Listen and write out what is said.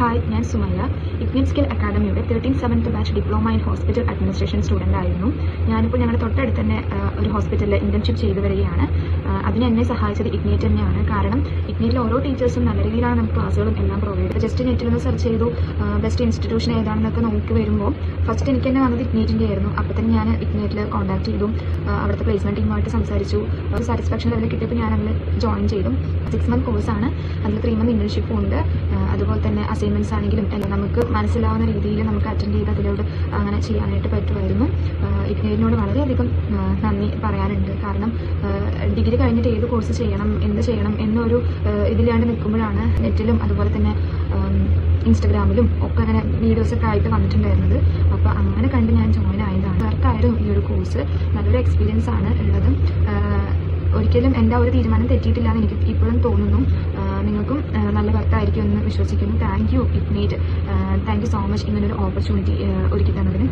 Hi ഞാൻ Sumayya ഇഗ്നിറ്റ് skill അക്കാദമിയുടെ thirteen seventh batch diploma in hospital administration student ആയിരുന്നു. ഞാനിപ്പോൾ ഞങ്ങളുടെ തൊട്ടടുത്ത് തന്നെ ഒരു ഹോസ്പിറ്റലിൽ ഇന്റേൺഷിപ്പ് ചെയ്തു വരികയാണ്. അതിന് എന്നെ സഹായിച്ചത് ഇഗ്നേറ്റ് തന്നെയാണ്. കാരണം ഇഗ്നേറ്റിലെ ഓരോ ടീച്ചേഴ്സും നല്ല രീതിയിലാണ് നമുക്ക് ക്ലാസ്സുകളും എല്ലാം പ്രൊവൈഡ് ചെയ്തത് ജസ്റ്റ് നെറ്റിലൊന്ന് സെർച്ച് ചെയ്തു ബെസ്റ്റ് ഇൻസ്റ്റിറ്റ്യൂഷൻ ഏതാണെന്നൊക്കെ നോക്കി വരുമ്പോൾ ഫസ്റ്റ് എനിക്ക് തന്നെ വന്നത് ഇഗ്നേറ്റിന്റെ ആയിരുന്നു. അപ്പോൾ തന്നെ ഞാൻ ഇഗ്നേറ്റിൽ കോൺടാക്ട് ചെയ്തു അവിടുത്തെ പ്ലേസ്മെന്റ് ടീമുമായിട്ട് സംസാരിച്ചു. ഒരു സാറ്റിസ്ഫാക്ഷൻ ലെവൽ കിട്ടിയപ്പോൾ ഞാൻ അതിൽ ജോയിൻ ചെയ്തു. സിക്സ് മന്ത് കോഴ്സാണ് അതിൽ ത്രീ മന്ത് ഇന്റേൺഷിപ്പും ഉണ്ട്. അതുപോലെ തന്നെ അസൈൻമെന്റ്സ് ആണെങ്കിലും എല്ലാം നമുക്ക് മനസ്സിലാവുന്ന രീതിയിൽ നമുക്ക് അറ്റൻഡ് ചെയ്ത് അതിലോട് അങ്ങനെ ചെയ്യാനായിട്ട് പറ്റുമായിരുന്നു. ഇഗ്നേറ്റിനോട് വളരെയധികം നന്ദി പറയാനുണ്ട്. കാരണം ഡിഗ്രി കഴിഞ്ഞിട്ട് ഏത് കോഴ്സ് ചെയ്യണം എന്ത് ചെയ്യണം എന്നൊരു ഇതിലാണ്ട് നിൽക്കുമ്പോഴാണ് നെറ്റിലും അതുപോലെ തന്നെ ഇൻസ്റ്റഗ്രാമിലും ഒക്കെ അങ്ങനെ വീഡിയോസൊക്കെ ആയിട്ട് വന്നിട്ടുണ്ടായിരുന്നത്. അപ്പോൾ അങ്ങനെ കണ്ട് ഞാൻ ജോയിൻ ആയതാണ്. വർക്കായിരുന്നു ഈ ഒരു കോഴ്സ് നല്ലൊരു എക്സ്പീരിയൻസ് ആണ് ഉള്ളത്. ഒരിക്കലും എന്റെ ഒരു തീരുമാനം തെറ്റിയിട്ടില്ല എന്ന് എനിക്ക് ഇപ്പോഴും തോന്നുന്നു. നിങ്ങൾക്കും നല്ല എന്ന് വിശ്വസിക്കുന്നു. Thank you ignite thank you so much ഇങ്ങനൊരു ഓപ്പർച്യൂണിറ്റി ഒരുക്കി തന്നതിന്.